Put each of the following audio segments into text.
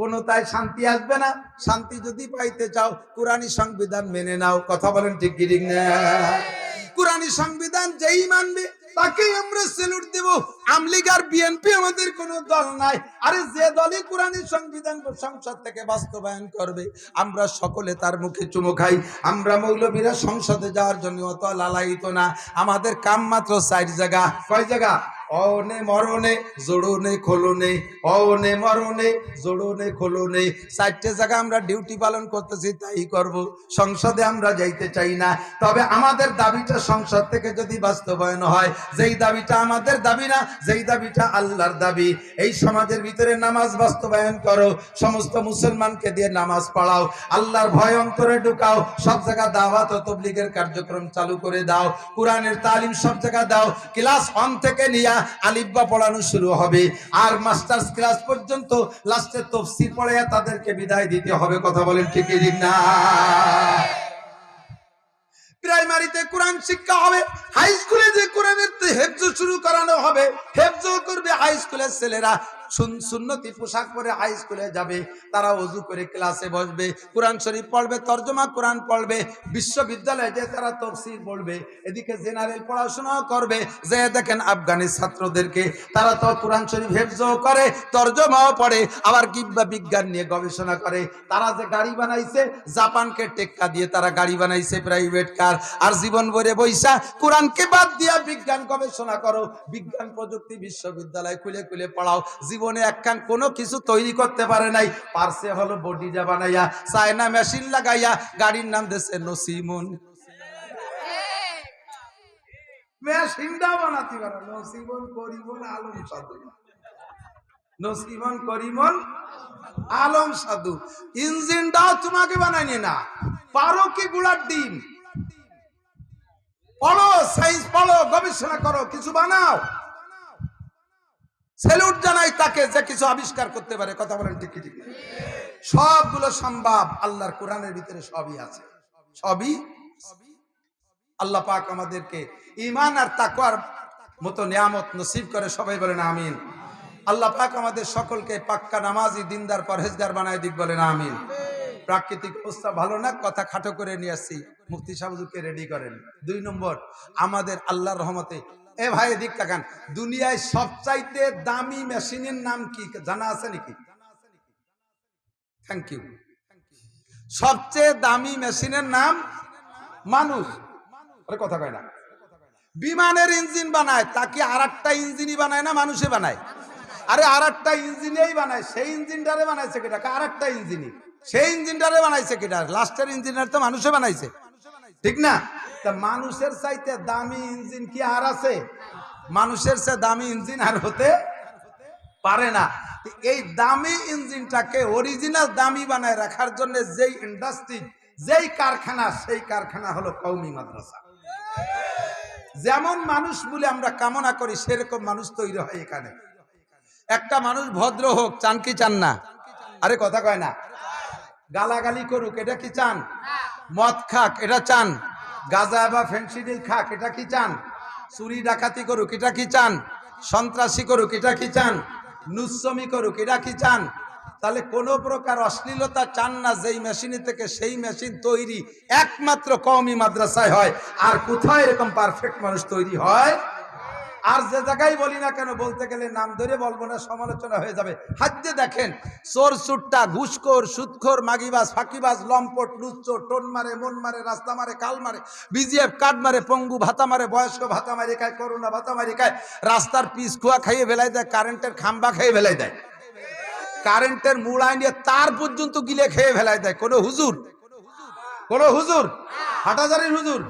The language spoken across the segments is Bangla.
কোনো তাই শান্তি আসবে না। শান্তি যদি পাইতে চাও, কোরআনী সংবিধান মেনে নাও। কথা বলেন ঠিক ঠিক না? কোরআনী সংবিধান যেই মানবে, তাকেই আমরা সেলুট দেব। আমলিগ বিএনপি আমাদের কোনো দল নাই। আরে যে দলই কোরআনী সংবিধান সংসদ থেকে বাস্তবায়ন করবে, আমরা সকলে তার মুখে চুমো খাই। আমরা মৌলবীরা সংসদে যাওয়ার জন্য অত লালায়িত না। আমাদের কাম মাত্র সাইড জায়গা। কয় জায়গা? অনে মরণে জোড়নে খোলনে অনে মরণে জোড়নে খোলনে চারটে জায়গা আমরা ডিউটি পালন করতেছি তাই করব সংসদে আমরা যাইতে চাই না তবে আমাদের দাবিটা সংসদ থেকে যদি বাস্তবায়ন হয় যেই দাবিটা আমাদের দাবি না যেই দাবিটা আল্লাহর দাবি এই সমাজের ভিতরে নামাজ বাস্তবায়ন করো, সমস্ত মুসলমানকে দিয়ে নামাজ পড়াও, আল্লাহর ভয় অন্তরে ঢুকাও, সব জায়গা দাওয়াত ও তবলিগের কার্যক্রম চালু করে দাও, কোরআনের তালিম সব জায়গা দাও, ক্লাস ওয়ান থেকে নিয়ে আলিব্বা পড়ানো শুরু হবে। আর মাস্টার্স ক্লাস পর্যন্ত লাস্টে তফসির পড়ে তাদেরকে বিদায় দিতে হবে। কথা বলেন ঠিকই ঠিক না? প্রাইমারিতে কোরআন শিক্ষা হবে। হাই স্কুলে যে কোরআনের হেফজ শুরু করানো হবে। হেফজ করবে হাই স্কুলের ছেলেরা। সুন্নতি পোশাক পরে হাই স্কুলে যাবে, তারা অজু করে ক্লাসে বসবে, কোরআন শরীফ পড়বে, তর্জমা কোরআন পড়বে, বিশ্ববিদ্যালয়ে যে তারা তফসির পড়বে, এদিকে জেনারেল পড়াশোনাও করবে, যে দেখেন আফগানের ছাত্রদেরকে, তারা তো কোরআন শরীফ হেফজও করে, তর্জমাও পড়ে, আবার কিংবা বিজ্ঞান নিয়ে গবেষণা করে, তারা যে গাড়ি বানাইছে, জাপানকে টেক্কা দিয়ে তারা গাড়ি বানাইছে প্রাইভেট কার আর জীবন ভরে বৈশা, কোরআনকে বাদ দিয়া বিজ্ঞান গবেষণা করো, বিজ্ঞান প্রযুক্তি বিশ্ববিদ্যালয় খুলে খুলে পড়াও, জীবনে একখান কোনো কিছু তৈরি করতে পারে নাই। পারসে হলো বডিটা বানাইয়া, চায়না মেশিন লাগাইয়া, গাড়ির নাম দেশে নসিমন। মেশিনটা আলম সাধু। নসিমন, করিমন, আলম সাধু। ইঞ্জিনটাও তোমাকে বানাইনি না। গুড়ার ডিম? পড়ো পড়ো, গবেষণা করো, কিছু বানাও। সেলুট জানাই তাকে যে কিছু আবিষ্কার করতে পারে, কথা বলেন ঠিক ঠিক সবগুলো সম্ভব আল্লাহর কোরআনের ভিতরে সবই আছে। সবই আল্লাহ পাক আমাদেরকে ইমান আর তাকওয়ার মতো নিয়ামত নসিব করে, সবাই বলেন আমিন। আল্লাহ পাক আমাদের সকলকে পাক্কা নামাজি, দিনদার, পরহেজগার বানায় দিক, বলেন আমিন। প্রাকৃতিক অবস্থা ভালো না, কথা খাটো করে নিয়ে আসছি। মুফতি সাহুজুকে রেডি করেন। দুই নম্বর, আমাদের আল্লাহর রহমতে এ ভাই, এদিক তাকান। দুনিয়ায় সবচাইতে দামি মেশিনের নাম কি? জানা আছে নাকি? থ্যাংক ইউ সবচেয়ে দামি মেশিনের নাম মানুষ। কথা কয় না। বিমানের ইঞ্জিন বানায়, তাকে আর একটা ইঞ্জিনই বানায় না, মানুষে বানায়। আরে আর একটা ইঞ্জিনেই বানায়, সেই ইঞ্জিনটারে বানাইছে কেটা? আর একটা ইঞ্জিনই। সেই ইঞ্জিনটারে বানাইছে কেটা? লাস্টের ইঞ্জিনিয়ার তো মানুষে বানাইছে। ঠিক না? তা মানুষের চাইতে দামি ইঞ্জিন কি আর আছে? মানুষের চেয়ে দামি ইঞ্জিন আর হতে পারে না। এই দামি ইঞ্জিনটাকে অরিজিনাল দামি বানায় রাখার জন্য যেই ইন্ডাস্ট্রি যেই কারখানা, সেই কারখানা হলো কৌমি মাদ্রাসা। যেমন মানুষ বলে আমরা কামনা করি, সেরকম মানুষ তৈরি হয় এখানে। একটা মানুষ ভদ্র হোক, চান কি চান না? আরে কথা কয় না। গালাগালি করুক, এটা কি চান? মদ খাক, এটা চান? গাঁজা বা ফেন্সিডিল খাক, এটা কি চান? চুরি, ডাকাতি করুক, এটা কি চান? সন্ত্রাসী করুক, এটা কি চান? নুসমি করুক, এটা কি চান? তাহলে কোনো প্রকার অশ্লীলতা চান না, যেই মেশিনে থেকে সেই মেশিন তৈরি একমাত্র কমই মাদ্রাসায় হয়। আর কোথায় এরকম পারফেক্ট মানুষ তৈরি হয়? আর যে জায়গায় বলি না কেন, বলতে গেলে নাম ধরে বলব না, সমালোচনা হয়ে যাবে। হাজ্যে দেখেন, চোর সুট্টা ঘুষখোর, সুদখোর, মাগিবাজ, ফাঁকিবাজ, লম্পট লুচ্চো টোন মারে, মন মারে, রাস্তা মারে, কাল মারে, বিজিএফ কাঠ মারে, পঙ্গু ভাতা মারে, বয়স্ক ভাতা মারি খায় করোনা ভাতা মারি খায় রাস্তার পিস খোয়া খাইয়ে ফেলাই দেয়, কারেন্টের খাম্বা খেয়ে ফেলাই দেয়। কারেন্টের মুড়াই নিয়ে তার পর্যন্ত গিলে খেয়ে ফেলাই দেয়। কোনো হুজুর? কোনো হুজুর? হাটাজারির হুজুর?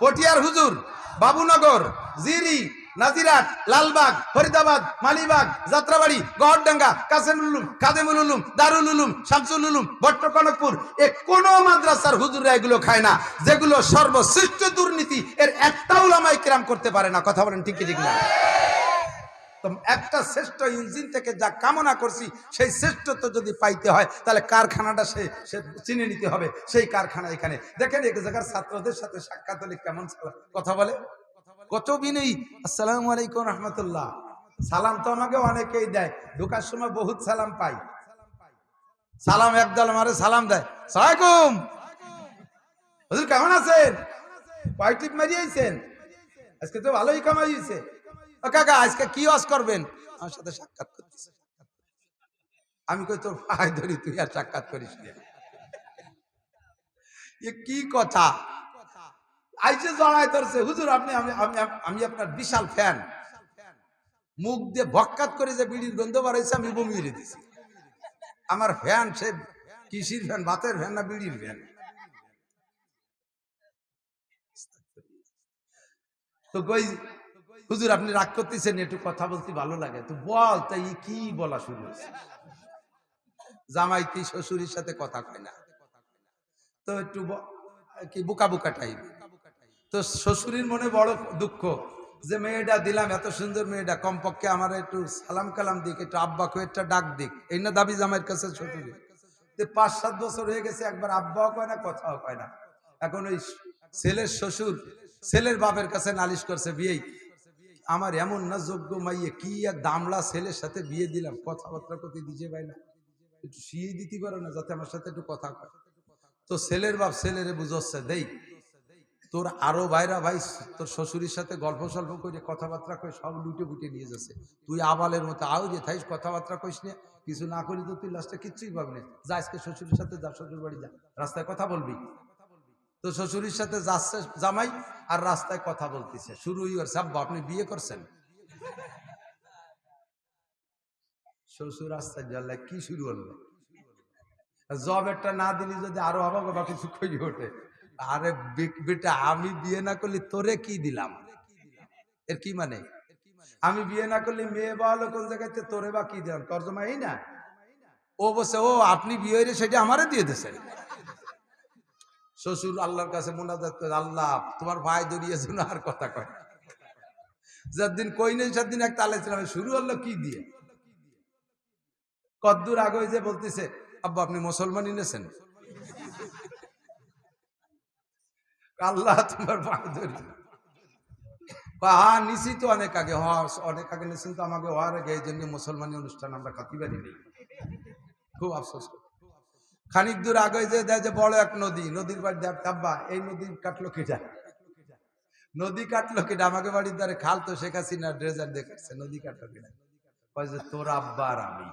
পটিয়ার হুজুর? বাবুনগর? জিরি? নাজিরাট, লালবাগ, ফরিদাবাদ, মালিবাগ, যাত্রাবাড়ি, গহরডাঙ্গা কাসেমুল উলুম কাদেমুল উলুম দারুল উলুম শামসুল উলুম ভট্ট কনকপুর এ কোন মাদ্রাসার হুজুররা এগুলো খায় না। যেগুলো সর্বশ্রেষ্ঠ দুর্নীতি, এর একটা উলামাই কিরাম করতে পারে না। কথা বলেন ঠিক ঠিক না? একটা শ্রেষ্ঠ ইঞ্জিন থেকে যা কামনা করছি, সেই শ্রেষ্ঠত্ব যদি পাইতে হয়, তাহলে কারখানাটা সে সে চিনে নিতে হবে। সেই কারখানা এখানে। দেখেন এক জায়গার ছাত্রদের সাথে সাক্ষাৎ হলে কেমন কথা বলে? কত বিনয়ী আসসালামু আলাইকুম রহমতুল্লাহ। সালাম তো আমাকে অনেকেই দেয়। ঢোকার সময় বহুত সালাম পাই। সালাম একদল মারে সালাম দেয়। সালাইকুম হুজুর, কেমন আছেন? কয় টিপ মারিয়েছেন আজকে তো ভালোই কামাই হয়েছে ও কাকা, আজকে কি ওয়াজ করবেন? আমার সাথে সাক্ষাৎ করতেছে। আমি কই, তোর ভাই ধরি, তুই আর সাক্ষাৎ করিস কি কথা? আইসে জড়াই ধরছে। হুজুর, আপনি, আমি আপনার বিশাল ফ্যান। মুখ দিয়ে ভক্কাত করে যে বিড়ির গন্ধ বাড়াইছে আমি বমি মেরে দিছি। আমার ফ্যান, সে কৃষির ফ্যান ভাতের ফ্যান না বিড়ির ফ্যান? তো কই, হুজুর, আপনি রাগ করতেছেন, একটু কথা বলতে ভালো লাগে। তো বল তাই কি বলা শুরু হয়েছে? জামাই কি শ্বশুরের সাথে কথা কয় না। তো একটু কি বোকা বোকা টাইপ তো শ্বশুরের মনে বড় দুঃখ যে মেয়েটা দিলাম, এত সুন্দর মেয়েটা, কমপক্ষে আমার একটু সালাম কালাম দিক, একটু আব্বা একটা ডাক দিক। এই না দাবি জামাইয়ের কাছে শ্বশুরের। তো পাঁচ সাত বছর হয়ে গেছে, একবার আব্বাও কয় না, কথাও কয় না। এখন ওই ছেলের শ্বশুর, ছেলের বাপের কাছে নালিশ করছে বিয়েই আমার এমন না যোগ্য মাইয়ে, কি এক দামলা ছেলের সাথে বিয়ে দিলাম? কথাবার্তা করতে দিছে ভাই না। একটু শিয়ে দিতে পারো না, যাতে আমার সাথে একটু কথা কয়। তো ছেলের বাপ ছেলেরে বুঝচ্ছে, দেই তোর আরও ভাইরা ভাই, তোর শ্বশুরের সাথে গল্প সল্প করে কথাবার্তা কই সব লুটে বুটে নিয়ে যাচ্ছে। তুই আবালের মতো আও যে থাইস, কথাবার্তা কইস নে, কিছু না করি তো তুই লাস্টে কিচ্ছুই পাবি না। যা আজকে শ্বশুরের সাথে যা শ্বশুর বাড়ি যা, রাস্তায় কথা বলবি? তো শ্বশুরের সাথে যাচ্ছে জামাই আর রাস্তায় কথা বলতেছে। শুরুই করছে আব্বা, আপনি বিয়ে করছেন? শ্বশুর রাস্তায় জ্বালায় কি শুরু হলো? জব একটা না দিলি যদি আরও অবাক কিছু খুঁজে ওঠে। আরে বেটা, আমি বিয়ে না করলে তোরে কি দিলাম? এর কি মানে? আমি বিয়ে না করলে মেয়ে বা হলো কোন জায়গাতে তোরে বা কি দিলাম? তর্জমা এই না? ও বসে ও, আপনি বিয়ে হইলে সেটা আমারে দিয়ে দিয়েছেন। শ্বশুর আল্লাহর কাছে মোনাজাত করে, আল্লাহ, তোমার ভাই দড়িয়েছে না আর কথা কয় যেদিন কই নেই সেদিন এক তালে ছিলাম শুরু হলো কি দিয়ে? কদ্দুর আগে যে বলতেছে, আব্বা, আপনি মুসলমান এনেছেন আল্লাহ তোমার ধরি। হ্যাঁ নিছি তো অনেক আগে হ অনেক আগে নিছেন তো আমাকে হওয়ার আগে, এই জন্য মুসলমানি অনুষ্ঠান আমরা খাতি পারি নেই। খুব আফসোস খানিক দূর আগে যে দেয় যে বড় এক নদী, নদীর বাড়ি দেখ আব্বা এই নদী কাটলো কেটা? নদী কাটলো কেটা? আমাকে বাড়ির দ্বারে খাল তো শেখ হাসিনা ড্রেজার দেখাচ্ছে, নদী কাটলো কেটা? যে, তোর আব্বা আর আমি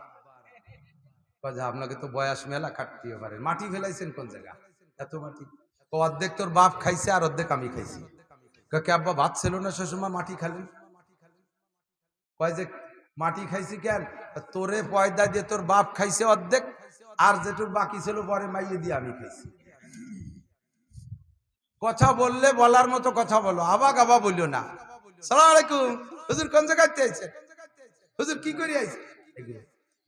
যে, আপনাকে তো বয়স মেলা কাটতে পারে। মাটি ফেলাইছেন কোন জায়গা? এত মাটি? অর্ধেক তোর বাপ খাইছে আর অর্ধেক আমি খাইছি। কে, আব্বা, ভাত ছিল না শ্বশুরমা মাটি খালেন কয় যে, মাটি খাইছি কেন? তোরে পয়দা দিয়ে তোর বাপ খাইছে অর্ধেক, আর যেটুর বাকি ছিল পরে মাইয়ে দিয়ে আমি খাইছি। কথা বললে, বলার মতো কথা বলো, আবা গাবা বলিও না। সালাম আলাইকুম। হুজুর কোন জায়গায় হুজুর কি করে আইছে?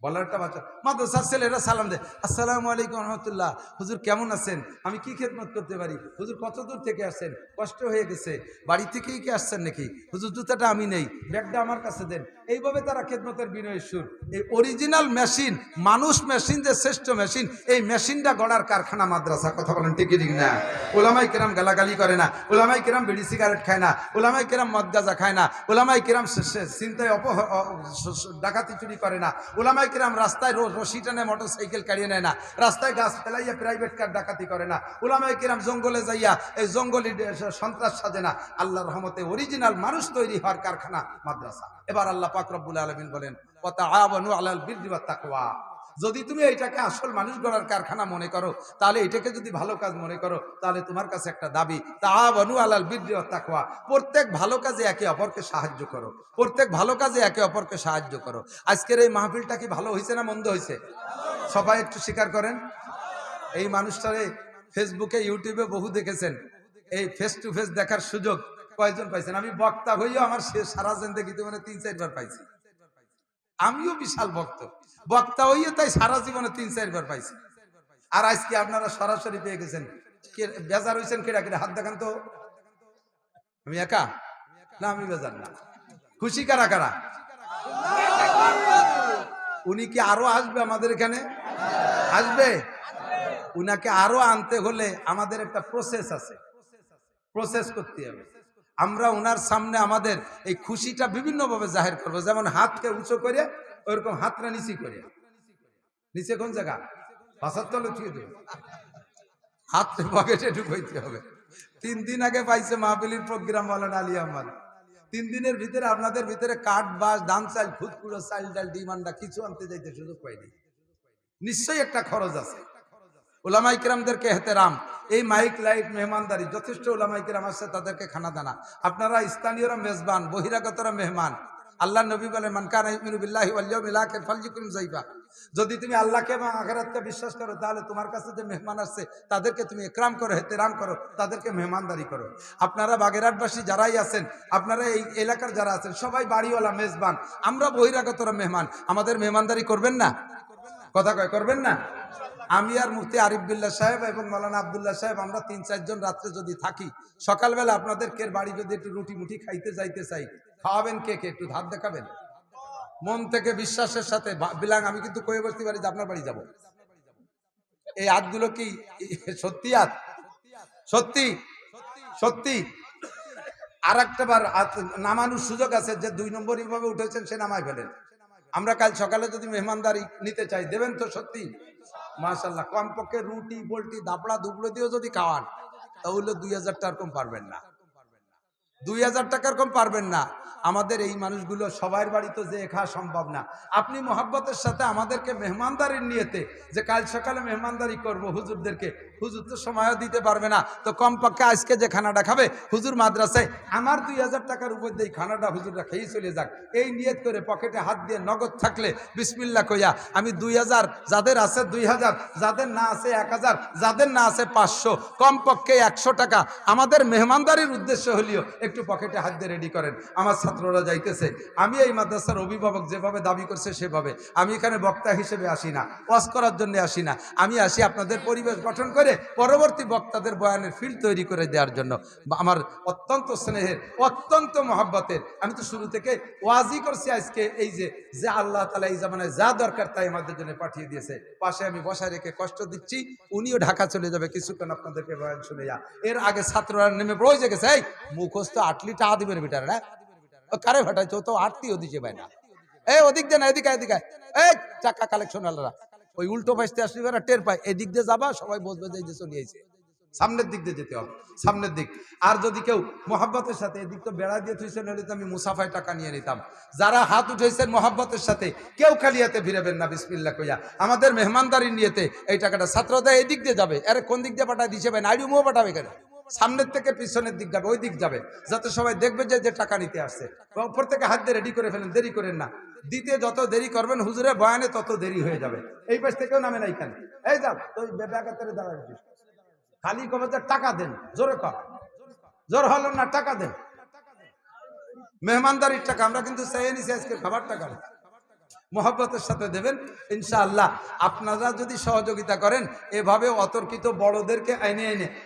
এগুলো বলার একটা বাচ্চা। মাদ্রাসার ছেলেরা সালাম দেয়। আসসালামু আলাইকুম রহমতুল্লাহ। হুজুর কেমন আছেন? আমি কি খেদমত করতে পারি? হুজুর কত দূর থেকে আসছেন? কষ্ট হয়ে গেছে। বাড়ি থেকেই কি আসছেন নাকি? হুজুর, জুতাটা আমি নেই। ব্যাগটা আমার কাছে দেন। এইভাবে তারা খেদমতের বিনয়ের সুর। এই অরিজিনাল মেশিন মানুষ মেশিন যে শ্রেষ্ঠ মেশিন এই মেশিনটা গড়ার কারখানা মাদ্রাসা। কথা বলেন ঠিকই ঠিক না? ওলামাই কিরাম গালাগালি করে না। ওলামাই কিরাম বিড়ি সিগারেট খায় না। ওলামাই কিরাম মদ গাঁজা খায় না। ওলামাই কিরাম চিন্তায় অপহ ডাকাতি চুরি করে না। ওলামাই কিরাম রাস্তায় রোজ রশি টানে মোটর সাইকেল কাড়িয়ে নেয় না। রাস্তায় গাছ ফেলাইয়া প্রাইভেট কার ডাকাতি করে না। উলামায় কিরাম জঙ্গলে যাইয়া এই জঙ্গলি সন্ত্রাস সাজে না। আল্লাহ রহমতে অরিজিনাল মানুষ তৈরি হওয়ার কারখানা, মাদ্রাসা। এবার আল্লাহ পাক রব্বুল আলমিন বলেন কথা আলাল বীর তাকুয়া যদি তুমি এইটাকে আসল মানুষ গড়ার কারখানা মনে করো, তাহলে এটাকে যদি ভালো কাজ মনে করো, তাহলে তোমার কাছে একটা দাবি। তাহাবানু আলাল বিদ্রি তাকওয়া। প্রত্যেক ভালো কাজে একে অপরকে সাহায্য করো। প্রত্যেক ভালো কাজে একে অপরকে সাহায্য করো। আজকের এই মাহফিলটা কি ভালো হয়েছে না মন্দ হয়েছে? সবাই একটু স্বীকার করেন। এই মানুষটারে ফেসবুকে, ইউটিউবে বহু দেখেছেন। এই ফেস টু ফেস দেখার সুযোগ কয়জন পাইছেন? আমি বক্তা হইও আমার সে সারা জিন্দগিতে মানে তিন চারবার পাইছি। আমিও বিশাল ভক্ত। বক্তা হইয়ে তাই সারা জীবনে তিন চারবার পাইছি। আর আজকে আপনারা সরাসরি পেয়ে গেছেন। বেজার হয়েছেন কেডা কেডা? হাত দেখান তো। আমি একা? না, আমি বেজার না। খুশি কারা কারা? উনি কি আরও আসবে আমাদের এখানে? আসবে? উনাকে আরও আনতে হলে আমাদের একটা প্রসেস আছে। প্রসেস করতে হবে। আমরা ওনার সামনে আমাদের এই খুশিটা বিভিন্নভাবে জাহির করব। যেমন হাতকে উঁচু করে, ওইরকম হাতটা নিচি করে। নিচে কোন জায়গা? বাসার তলে থুয়ে দেবে হাত পকেটে ঢুকাইতে হবে। তিন দিন আগে পাইছে মাহফিলির প্রোগ্রাম বলেন আলী আহমদ। তিন দিনের ভিতরে, আপনাদের ভিতরে কাঠ বাস ধান চাল খুদকুড়ো চাল ডাল ডিমান্ডা কিছু আনতে যাইতে সুযোগ পাইনি। নিশ্চয়ই একটা খরচ আছে। ওলামাই কিরামদেরকে হেতেরাম এই মাইক লাইট মেহমানদারি, যথেষ্ট ওলামাই কিরাম আছে, তাদেরকে খানা দানা। আপনারা স্থানীয়রা মেজবান, বহিরাগতরা মেহমান। আল্লাহ নবী বলে মানকান যদি তুমি আল্লাহকে এবং আখেরাতকে বিশ্বাস করো, তাহলে তোমার কাছে যে মেহমান আসছে, তাদেরকে তুমি একরাম করো হেতেরাম করো, তাদেরকে মেহমানদারি করো। আপনারা বাগেরহাটবাসী যারাই আছেন, আপনারা এই এলাকার যারা আছেন, সবাই বাড়িওয়ালা, মেজবান। আমরা বহিরাগতরা মেহমান। আমাদের মেহমানদারি করবেন না? কথা কয়, করবেন না? আমি আর মুফতি আরিফ বিল্লাহ সাহেব এবং মৌলানা আবদুল্লাহ সাহেব, আমরা তিন চারজন রাত্রে যদি থাকি, সকালবেলা আপনাদের কের বাড়ি যদি একটু রুটি মুটি খাইতে যাইতে চাই, খাওয়াবেন কে কে? একটু ধার দেখাবেন? মন থেকে বিশ্বাসের সাথে বিলাং, আমি কিন্তু কয়ে বসতে পারি যে আপনার বাড়ি যাব। এই হাতগুলো কি, সত্যি হাত সত্যি? সত্যি? আর একটা বার নামানোর সুযোগ আছে যে দুই নম্বর ভাবে উঠেছেন, সে নামায় ফেলেন। আমরা কাল সকালে যদি মেহমানদারি নিতে চাই, দেবেন তো সত্যি? মাশাল্লাহ কমপক্ষে রুটি পোলটি দাপড়া দুবড়ো দিয়েও যদি খাওয়ান, তাহলে দুই হাজার টাকা পারবেন না। দুই হাজার টাকার কম পারবেন না। আমাদের এই মানুষগুলো সবার বাড়িতে যে খাওয়া সম্ভব না। আপনি মোহাব্বতের সাথে আমাদেরকে মেহমানদারির নিয়েতে যে কাল সকালে মেহমানদারি করব হুজুরদেরকে, হুজুর তো সময়ও দিতে পারবে না। তো কমপক্ষে আজকে যে খানাটা খাবে, হুজুর মাদ্রাসায়, আমার দুই হাজার টাকার উপর দিয়ে খানাটা হুজুররা খেয়ে চলে যাক। এই নিয়ত করে পকেটে হাত দিয়ে নগদ থাকলে বিসমিল্লা কইয়া, আমি দুই হাজার, যাদের আছে দুই হাজার, যাদের না আছে এক হাজার, যাদের না আছে পাঁচশো, কমপক্ষে একশো টাকা। আমাদের মেহমানদারির উদ্দেশ্য হলেও একটু পকেটে হাত দিয়ে রেডি করেন। আমার ছাত্ররা যাইতেছে। আমি এই মাদ্রাসার অভিভাবক যেভাবে দাবি করছে সেভাবে। আমি এখানে বক্তা হিসেবে আসি না, ওয়াজ করার জন্য আসি না। আমি আসি আপনাদের পরিবেশ গঠন করে পরবর্তী বক্তাদের বয়ানের ফিল্ড তৈরি করে দেওয়ার জন্য। আমার অত্যন্ত স্নেহের, অত্যন্ত মহাব্বতের। আমি তো শুরু থেকে ওয়াজি করছি আজকে এই যে যে আল্লাহ তালা এই জামানায় যা দরকার তাই আমাদের জন্য পাঠিয়ে দিয়েছে। পাশে আমি বসায় রেখে কষ্ট দিচ্ছি, উনিও ঢাকা চলে যাবে। কিছুক্ষণ আপনাদেরকে বয়ান শুনে যা এর আগে ছাত্ররা নেমে পড়ে গেছে, এই, মুখস্থ আটলি টাকা দিবেন বেটার না কারে ভাটাইছো তো আটতিও দিছে ভাই না এই ওদিক দিয়ে না এদিকে এদিকে। এই চাকা কালেকশন আলাদা ওই উল্টো পাশতে আসলে এরা টের পায় এদিক দিয়ে যাবা সবাই বসবে যে যে চলে আইছে সামনের দিক দিয়ে যেতে হবে সামনের দিক আর যদি কেউ মোহাব্বতের সাথে এদিক তো বেড়া দিয়ে থুইছেন হলে তো আমি মুসাফায় টাকা নিয়ে নিতাম যারা হাত উঠেছেন মোহাব্বতের সাথে কেউ খালি হাতে ফিরাবেন না বিসমিল্লা কইয়া আমাদের মেহমানদারি নিয়েতে এই টাকাটা ছাত্রদের এদিক দিয়ে যাবে আরে কোন দিক দিয়ে পাঠায় দিছে ভাই নাইডু মুও পাঠাবে কেন সামনের থেকে পিছনের দিক যাবে, ওই দিক যাবে। যাতে সবাই দেখবে যে যে টাকা নিতে আসছে। বা উপর থেকে হাত দিয়ে রেডি করে ফেলেন, দেরি করেন না। দিতে যত দেরি করবেন হুজুরে বয়ানে তত দেরি হয়ে যাবে। এই পাশ থেকেও নামে নাই কেন এই যাও তুই বেকাতারে দাঁড়াচ্ছিস খালি কবে টাকা দেন, জোরে কর। জোর হলো না, টাকা দেন। মেহমানদারির টাকা, আমরা কিন্তু চাইয়ে আজকে খাবার টাকা। মহব্বতের সাথে দেবেন, ইনশাআল্লাহ। আপনারা যদি সহযোগিতা করেন এভাবে অতর্কিত বড়দেরকে আইনে এনে